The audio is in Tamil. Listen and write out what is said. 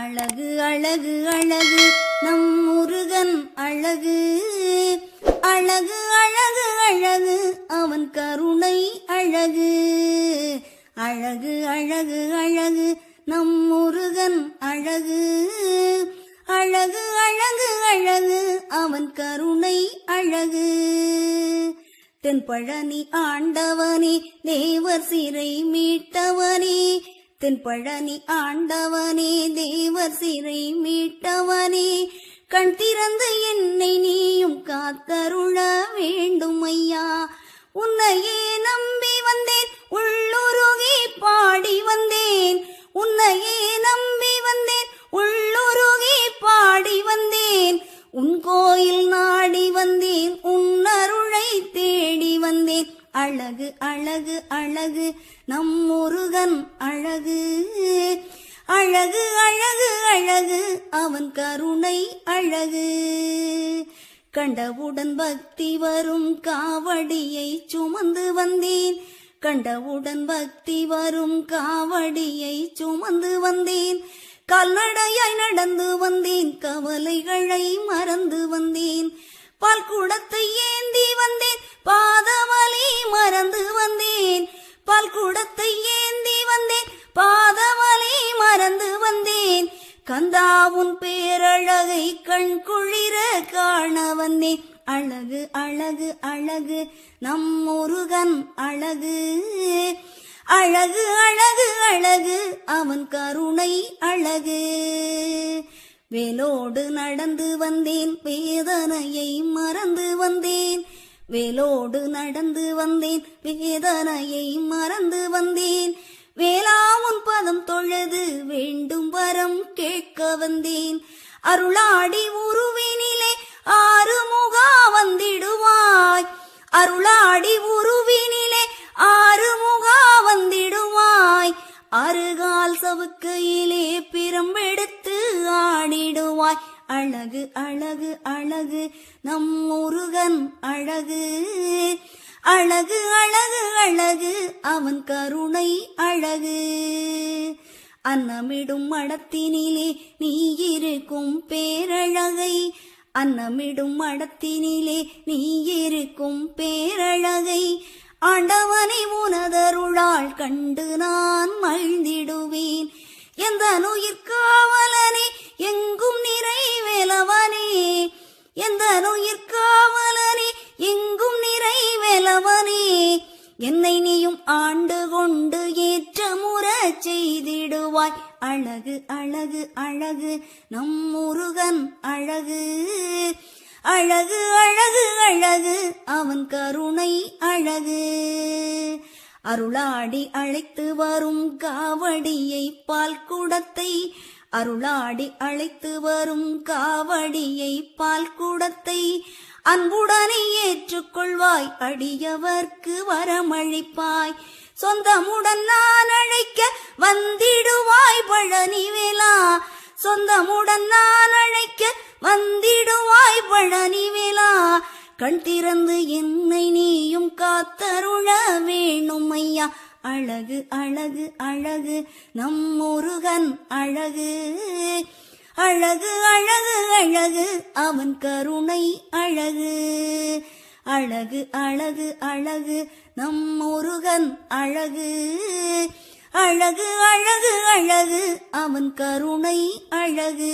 அழகு அழகு அழகு நம் முருகன் அழகு. அழகு அழகு அழகு அவன் கருணை அழகு. அழகு அழகு அழகு நம் முருகன் அழகு. அழகு அழகு அழகு அவன் கருணை அழகு. தென்பழனி ஆண்டவனே தேவர் சிறை மீட்டவனே தென்பழனி ஆண்டவனே தேவர் சிறை மீட்டவனே கண் திறந்து என்னை நீயும் காத்தருள வேண்டும் ஐயா உன்னையே நம்பி வந்தேன் உள்ளுருகி பாடி வந்தேன். உன்னையே நம்பி வந்தேன் உள்ளுருகி பாடி வந்தேன். உன் அழகு அழகு நம் முருகன் அழகு. அழகு அழகு அழகு அவன் கருணை அழகு. கண்டவுடன் பக்தி வரும் காவடியை சுமந்து வந்தேன். கண்டவுடன் பக்தி வரும் காவடியை சுமந்து வந்தேன். கால்நடையாய் நடந்து வந்தேன் கவலைகளை மறந்து வந்தேன். பால் குடத்தை ஏந்தி வந்தேன் பாதவலி வந்தேன் கந்தாவுன் பேரழகை கண் குளிர காண வந்தேன் அழகு அழகு அழகு நம் முருகன் அழகு. அழகு அழகு அழகு அவன் கருணை அழகு. வேலோடு நடந்து வந்தேன் வேதனையை மறந்து வந்தேன். வேலோடு நடந்து வந்தேன் வேதனையை மறந்து வந்தேன். வேளாவுன் பதம் தொழுது வேண்டும் வரம் கேட்க வந்தேன். அருளாடி உருவினிலே ஆறு முகா வந்திடுவாய். அருளாடி உருவினிலே ஆறு முகா வந்திடுவாய். அருகால் சவுக்கையிலே பிரம்பெடுத்து ஆடிடுவாய் அழகு அழகு அழகு நம் முருகன் அழகு. அழகு அழகு அழகு அவன் கருணை அழகு. அன்னமிடும் மடத்தினிலே நீ இருக்கும் பேரழகை. அன்னமிடும் மடத்தினிலே நீ இருக்கும் பேரழகை. ஆண்டவனை உனதருளால் கண்டு நான் மகிழ்ந்திடுவேன். எந்த நுயிர்காவலனே எங்கும் நிறைவேலவனே. எந்த நுயிர்காவலனே எங்கும் நிறைவேலவனே. என்னை நீயும் ஆண்டு ஏற்றமுற செய்திடுவாய். அழகு அழகு அழகு நம் முருகன் அழகு. அழகு அழகு அழகு அவன் கருணை அழகு. அருளாடி அழைத்து வரும் காவடியை பால் குடத்தை. அருளாடி அழைத்து வரும் காவடியை பால் குடத்தை. அன்புடனே ஏற்றுக்கொள்வாய் அடியவர்க்கு வரமளிப்பாய். சொந்தமுடன் நான் அழைக்க சொந்தமுடன் நான் அழைக்க வந்திடுவாய் பழனி கண் திறந்து என்னை நீயும் காத்தருள வேணும் ஐயா. அழகு அழகு அழகு நம் முருகன் அழகு. அழகு அழகு அழகு அவன் கருணை அழகு. அழகு அழகு அழகு நம் முருகன் அழகு. அழகு அழகு அழகு. அவன் கருணை அழகு.